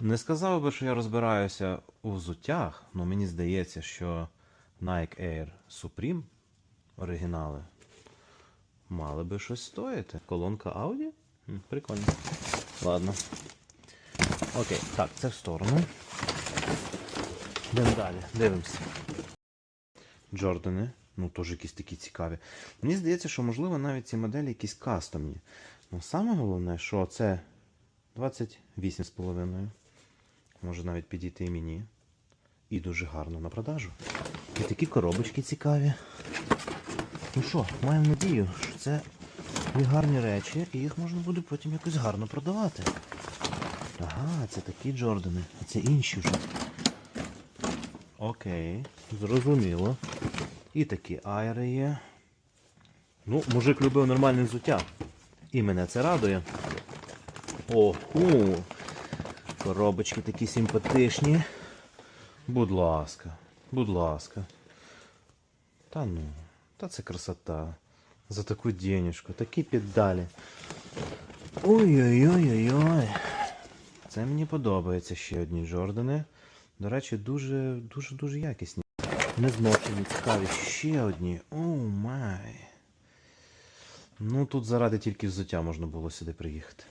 Не сказав би, що я розбираюся у взуттях, але мені здається, що Nike Air Supreme оригінали мали би щось стоїти. Колонка Audi? Прикольно. Ладно. Окей, так, це в сторону. Йдемо далі, дивимося. Джордани. Ну, теж якісь такі цікаві. Мені здається, що можливо навіть ці моделі якісь кастомні. Ну, саме головне, що це 28,5. Може навіть підійти і мені. І дуже гарно на продажу. І такі коробочки цікаві. Ну що, маємо надію, що це є гарні речі, і їх можна буде потім якось гарно продавати. Ага, це такі Джордани, а це інші вже. Окей, зрозуміло. І такі айри є. Ну, мужик любив нормальне взуття. І мене це радує. Оху. Коробочки такі симпатичні. Будь ласка, будь ласка. Та ну, та це красота. За таку денежку, такі піддалі. Ой-ой-ой-ой-ой. Це мені подобається ще одні Джордани. До речі, дуже дуже дуже якісні. Не зношені, цікаві. Ще одні. Оу май. Ну тут заради тільки взуття можна було сюди приїхати.